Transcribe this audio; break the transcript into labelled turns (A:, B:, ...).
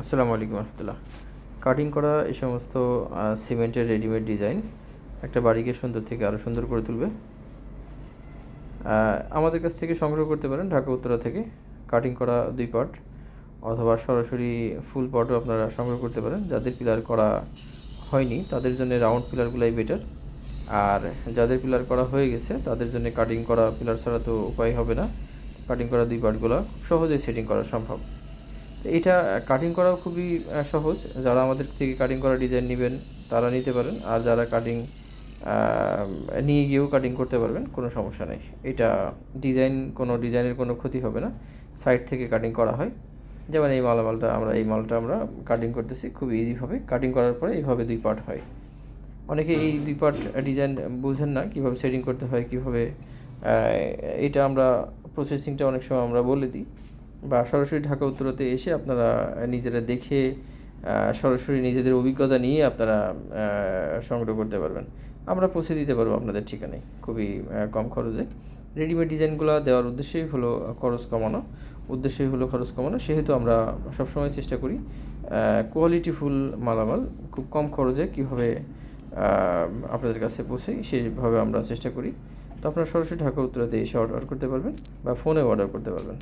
A: আসসালামু আলাইকুম রহমতুল্লাহ। কাটিং করা এই সমস্ত সিমেন্টের রেডিমেড ডিজাইন একটা বাড়িকে সুন্দর থেকে আরও সুন্দর করে তুলবে। আমাদের কাছ থেকে সংগ্রহ করতে পারেন ঢাকা উত্তরা থেকে। কাটিং করা দুই পার্ট অথবা সরাসরি ফুল পার্টও আপনারা সংগ্রহ করতে পারেন। যাদের পিলার করা হয়নি, তাদের জন্য রাউন্ড পিলারগুলাই বেটার আর যাদের পিলার করা হয়ে গেছে, তাদের জন্য কাটিং করা পিলার ছাড়া তো উপায় হবে না। কাটিং করা দুই পার্টগুলো সহজেই সেটিং করা সম্ভব। এটা কাটিং করাও খুবই সহজ। যারা আমাদের থেকে কাটিং করা ডিজাইন নেবেন, তারা নিতে পারেন। আর যারা কাটিং নিয়ে গিয়েও কাটিং করতে পারবেন, কোনো সমস্যা নেই। এটা ডিজাইন কোনো ডিজাইনের কোনো ক্ষতি হবে না। সাইড থেকে কাটিং করা হয়। যেমন এই মালামালটা আমরা, এই মালটা আমরা কাটিং করতেছি খুব ইজিভাবে কাটিং করার পরে এইভাবে দুই পার্ট হয়। অনেকে এই দুই পার্ট ডিজাইন বুঝেন না, কীভাবে সেটিং করতে হয়, কীভাবে এটা আমরা প্রসেসিংটা অনেক সময় আমরা বলে দিই। বা সরাসরি ঢাকা উত্তরতে এসে আপনারা নিজেরা দেখে সরাসরি নিজেদের অভিজ্ঞতা নিয়ে আপনারা সংগ্রহ করতে পারবেন। আমরা পৌঁছে দিতে পারব আপনাদের ঠিকানায় খুবই কম খরচে। রেডিমেড ডিজাইনগুলো দেওয়ার উদ্দেশ্যই হলো খরচ কমানো। উদ্দেশ্যই হলো খরচ কমানো, সেহেতু আমরা সবসময় চেষ্টা করি কোয়ালিটিফুল মালামাল, খুব কম খরচে কীভাবে আপনাদের কাছে পৌঁছে সেইভাবে আমরা চেষ্টা করি। তো আপনারা সরাসরি ঢাকা উত্তরাতে এসে অর্ডার করতে পারবেন বা ফোনে অর্ডার করতে পারবেন।